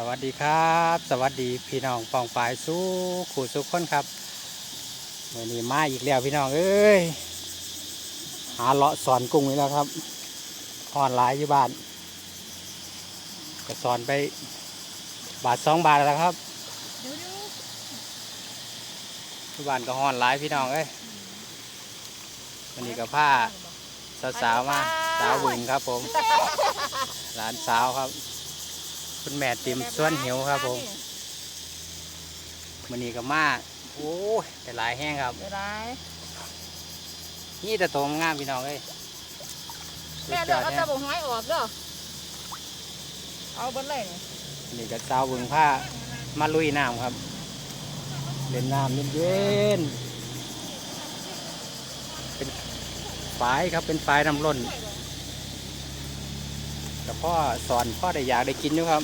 สวัสดีครับ สวัสดีพี่น้องปองปายสู้ขู่สุขคนครับวันนี้มาอีกแล้วพี่น้องเอ้ยหาเลาะสอนกุ้งนี่แล้วครับออนไลน์อยู่บ้านก็สอนไปบาทสองบาทแล้วครับที่บ้านก็ฮอนไลน์พี่น้องเอ้ยวันนี้ก็ผ้าสาวๆมาสาวบุญครับผมหลานสาวครับ คุณแม่ติมส่วนหิวครับผมมันนี้ก็มาโอ้ยแต่หลายแห้งครับเดี๋ยวได้นี่แต่โตมงามพี่น้องเอ้ยแม่เลือกเอาตะบกห้อยออกเด้อเอาเบนเลยนี่นี่ก็สาวเบึงผ้ามาลุยน้ำครับเล่นน้ำเย็นๆเป็นฝายครับเป็นฝายน้ำล้น แต่พ่อสอนพ่อได้อยากได้กินอยู่ครับ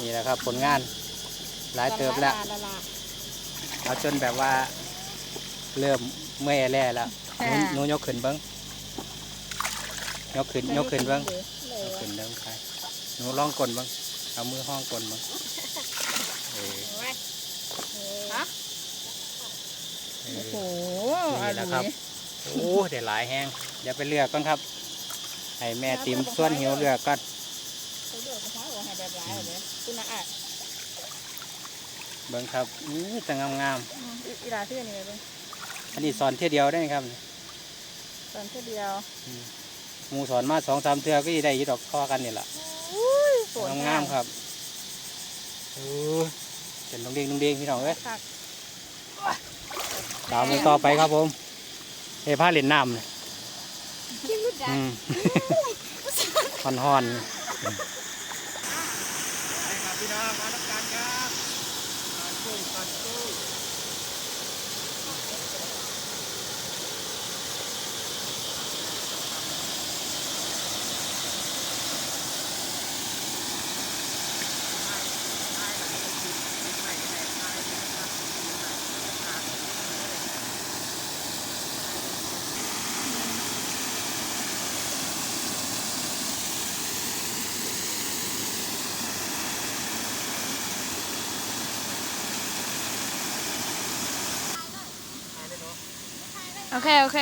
นี่แหละครับผลงานหลายเติบแล้วละละเอาจนแบบว่า เริ่มเมื่อยแล่แล้วหนูหนูยกขึ้นเบิ้งยกขึ้นยกขึ้นเบิ้งยกขึ้นเบิ้งใครหนูลองกลนเบิ้งเอามือห้องกลนเบิ้งเออฮะเอโอ้อโหนี่แหละครับโอ้เดี๋ยวหลายแห้งเดี๋ยวไปเลือกก่อนครับ ให้แม่ติมส่วนหิวเลือกก่อนเขาเลือกเอาห้อยออกให้แบบหลายเลยคุณนะอะเบิ้งครับนี่แต่งามอืมอีอีหลาที่อันนี้เลยๆอันนี้สอนเที่ยวเดียวได้ครับตอนเท่าเดียวหมูสอนมาสองสามเทือก็ได้อยี่ดอกพ่อกันนี่แหละอุ้ยสวยงามๆครับโอ้ยเป็นดงเด้งดงเด้งพี่น้องเอ้ยคักตามมือต่อไปครับผมเฮ้ผ้าเหรียญน้ำเนี่ยคิด รู้จักอืมฮอนฮอนครับพี่น้องมาทำการครับตอนกุ้งตอนกุ้ง โอเค โอเค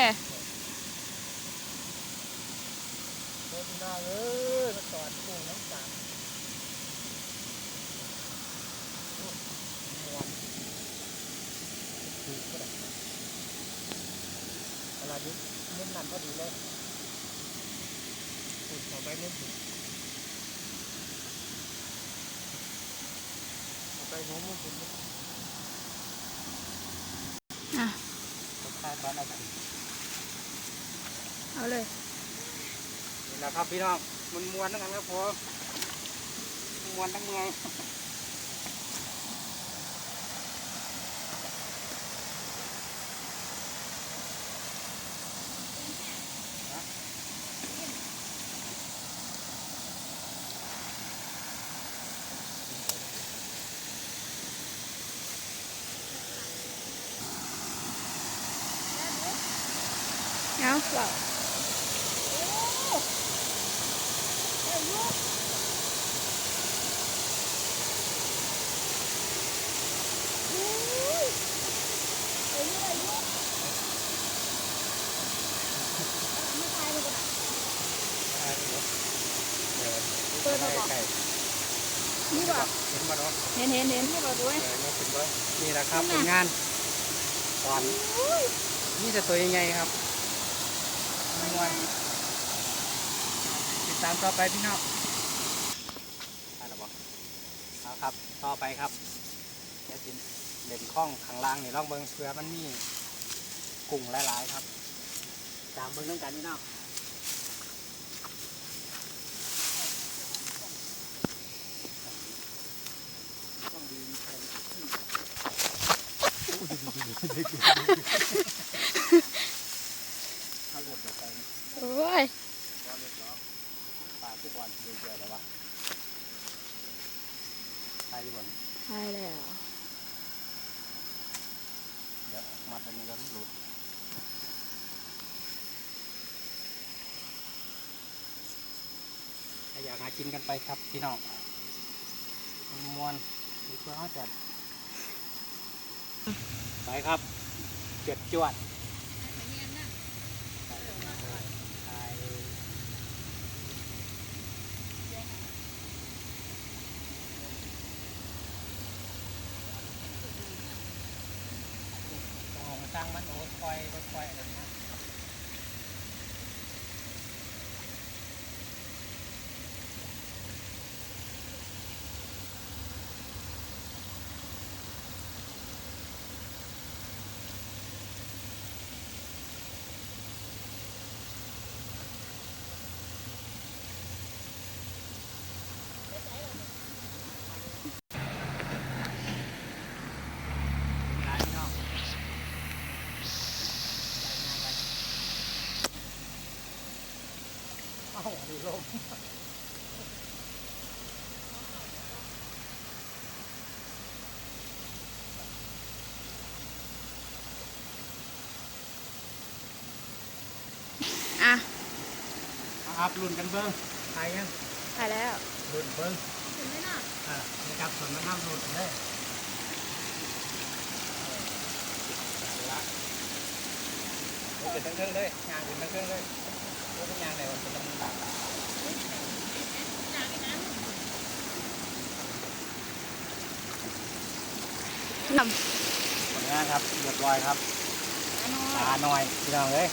พี่น้องเอ้ยมาตอนกุ้งน้ำสามเวลานี้มุ่นนั่นพอดีเลยปุ่นต่อไปมุ่นปุ่นต่อไปหัวมุ่นปุ่น อะ คาดบ้าน เอาไปเอาเลยนี่แหละครับพี่น้องมันมวนทั้งนั้นครับผมมวนทั้งเมือง เอาเปล่าเปิดมาบอกไก่นี่บอกเห็นมาเนาะเห็นเห็นเห็นที่บอกด้วยเออเนี่ยเป็นเบิ้งนี่แหละครับผลงานตอนนี่จะตัวใหญ่ๆครับ มวนติดตามต่อไปพี่น้องเอาละบอกเอาครับ ต่อไปครับเดี๋ยวจิเล่นคล้องข้างล่างนี่ลองเบิ้งเผื่อมันมีกุ้งหลายๆครับตามเบิ้งต้องกันพี่น้องต้องดีมีแรงถ้าหลุดออกไปนี่ โอ้ย บอลเล็กเหรอปลา ทุกบอลเยอะๆแต่ว่าใช่ทุกบอลใช่แล้ว เดี๋ยวมัดอันนี้ก็หลุดไอ้อยากหากินกันไปครับพี่น้องมันมวนดีกว่าเขาจัดไปครับเจ็ดจวดไปต้องสร้างมันโอ้ยคอยรถคอยอะไรนะ เอ้าดูลมอะเอาครับรุ่นกันเบิ้งทายยังถ่ายแล้วรุ่นเบิ้งเห็นไหมน่ะอ่านะครับส่วนมันน้ำรุ่นเลยละโอ้เป็นทั้งเครื่องเลยยางเป็นทั้งเครื่องเลยโอ้เป็นยางไหนวะเป็นลำดับนผ งานครับเรียบร้อยครับำปลาหน่อยพี่น้องเอ้ย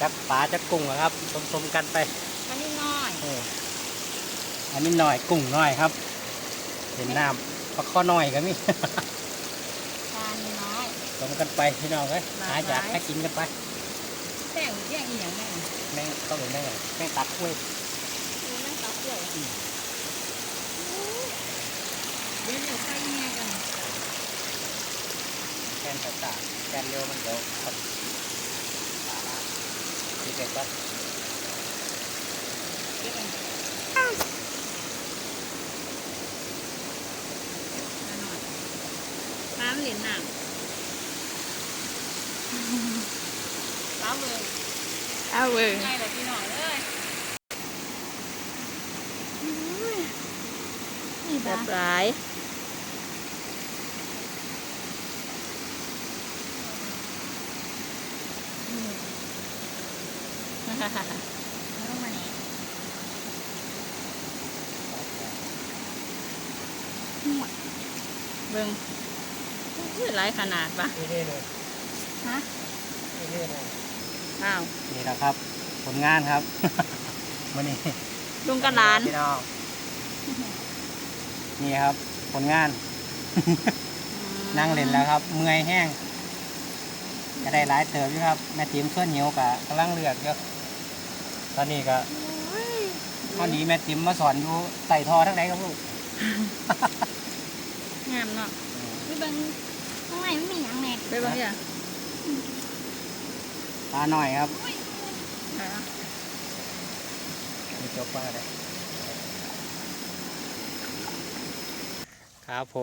จักปลาจักกุ้งอะครับสมๆกันไปอันนี้น้อยเอออันนี้หน่อยกุ้งหน่อยครับเห็นน้ำปลาข้อหน่อยก็มีปลานี่น้อยสมกันไปพี่น้องเอ้ยหลากหาหลายจากให้กินกันไปแป้งแย่งอีหยังแม่แม่งต้องเป็นแม่งไงแม่งตัดกล้วยดูนั่งตับเกลือเดี๋ยวเดี๋ยวใส่แง่กันแก นสายตาแกนเร็วมันเดี๋ยวครับปลาละดีเด็ดก็เก็บกันปลาหน่อยปลามันเหรียญหนังปลาเบิ่งเอาเว้ยง่ายเลยพี่หน่อยเลยนี่แบบหลาย เอามานี่เบิ่งอุ้ยหลายขนาดปะนี่นี่เลย ฮะนี่นี่เลยอ้าวนี่แหละครับ ผลงานครับมื่อนี้ลุงกับหลาน พี่น้องนี่ครับ ผลงาน นั่งเล่นแล้วครับ เมื่อยแห้งก็ได้หลายเติบอยู่ครับแม่ติ๋มส่วนเหนียวกะกำลังเลือกเยอะ ตอนนี้ก็ตอนนี้แม่ติ๋มมาสอนอยู่ใส่ทอทั้งไหนครับลูกงามเนาะไปเบิ่งข้างในไม่มีหยังแน่ไปเบิ่งอย่าปลาหน่อยครับอ่ามีจบปลาเลยครับผ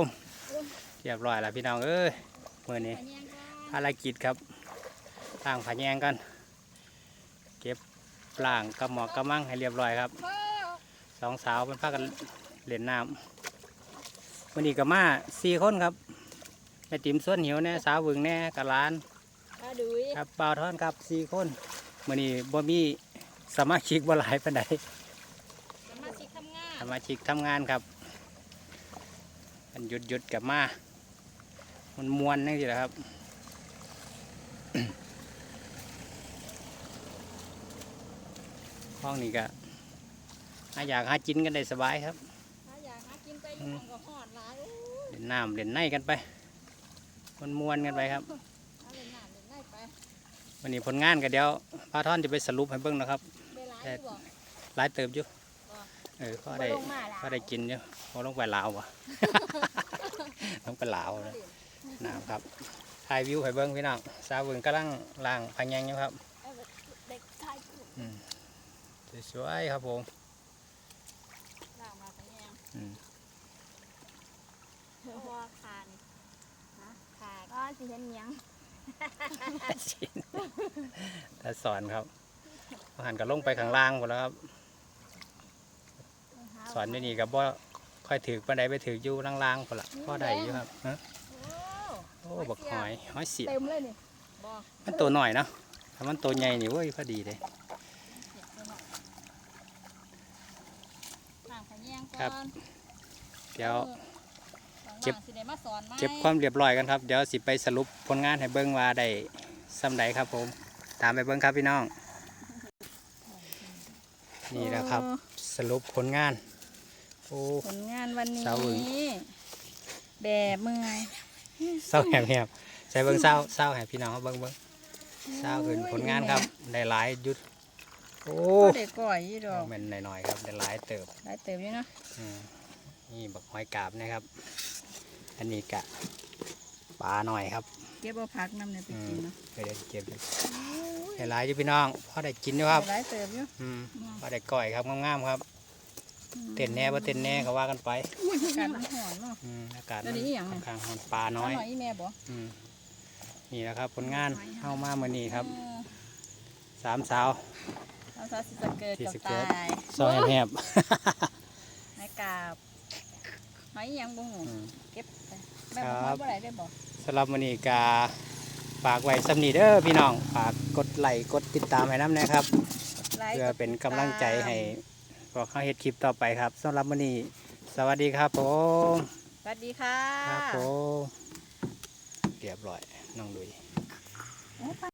มเรียบร้อยแล้วพี่น้องเอ้ยมื่อนี้ไปแย่งกันภารกิจครับล้างผาแยงกันเก็บ ล้างกระหมอกกระมังให้เรียบร้อยครับเฮ้อสองสาวเป็นพากันเล่นน้ำวันนี้ก็มาสี่คนครับแม่ติ๋มส่วนหิวแน่สาววึงแน่กับหลานปลาดุยครับบ่าวทอนครับสี่คนวันนี้บ่มีสมาชิกบ่หลายปานใดสมาชิกทำงานสมาชิกทำงานครับมันหยุดหยุดๆกลับมา มันมวนนั่นสิแหละครับ ห้องนี้ก็หาอยากหากินกันได้สบายครับถ้าอยากหากินไปอยู่ห้องก็หอดหลายโอ้ยเล่นน้ำเล่นในกันไปมันมวนๆกันไปครับ เอาเล่นน้ำเล่นได้ไปวันนี้ผลงานก็เดี๋ยวพาท่อนจะไปสรุปให้เบิ่งนะครับ เวลาอยู่บ่ หลายเติบอยู่บ่เออพอได้บ่ลงมาล่ะพอได้กินอยู่พอลงไปลาวว่ะ ลงไปลาวเลยน้ำครับถ่ายวิวให้เบิ่งพี่น้องสาวเบิ่งกำลังล้างพังยังอยู่ครับ เอาแบบเด็กชายกลุ่ม อืม สวยๆครับผมล่างมาไปแย่งอืมเพราะว่าคานนะคาก็สิเห็นหยังถ้าสอนครับอาหารก็ลงไปข้างล่างหมดแล้วครับ สอนอยู่นี่กับบ่ค่อยถือปานใดไปถืออยู่ล่างๆพุ่นละพ่อได้อยู่ครับฮะโอ้โอ้บักหอยหอยเสียบเต็มเลยนี่บ่มันตัวหน่อยเนาะถ้ามันตัวใหญ่นี่เว้ยพอดีเลย ต่างขยงครัก่อบนเดี๋ยว เก็เก็บบ สิได้มาสอนไหมเก็บความเรียบร้อยกันครับ เดี๋ยวสิไปสรุปผลงานให้เบิ่งว่าได้ซ้ำใดครับผม ตามไปเบิ่งครับพี่น้อง นี่แหละครับ สรุปผลงาน โอ้ ผลงานวันนี้เช้าอื่นแบบเมื่อยเศร้าแหบๆใส่เบิ่งเศร้าเศร้าให้พี่น้องเขาเบิ่งเบิ่งเศร้าขึ้นผลงานครับได้หลายยุด โอ้ก็ได้ก่อยยี่ดอกเป็นหน่อยๆครับได้หลายเติบได้เติมอยู่เนาะอืมนี่บักหอยกาบนะครับ อันนี้กะปลาหน่อยครับเก็บเอาพักน้ำเนี่ยไปอืกิมนเนาะเดี๋ยวเก็บเลยได้หลายอยู่พี่น้องพอได้กินอยู่ครับได้เติมอยู่อืมพอได้ก่อยครับงามๆครับเต้นแน่บ่เต้นแน่ก็ว่ากันไปอุ้ยอากาศมันหอนเนาะอืมอากาศแล้วมันนี่อีหยังค่เนี่อยนข้างร้อนปลาน้อยหน่อยอีแม่บ่อืมนี่แหละครับผลงานเข้ามาเมื่อนี้ครับเออสามสาว เราซาสิสเกิดที่กับสเกิดตายซอยแหบในกาบหอยอีหยังบ่หูอืมเก็บไปแม่ครับบ่หอยบ่ได้ได้บ่สำหรับวันนี้กาฝากไว้สำนีเด้อพี่น้องฝากกดไลค์กดติดตามให้น้ำนะครับ ไลค์เพื่อเป็นกำลังใจให้พวกเขาเฮ็ดคลิปต่อไปครับสำหรับวันนี้สวัสดีครับผมสวัสดีค่ะ ครับผมเรียบร้อยน้องดุย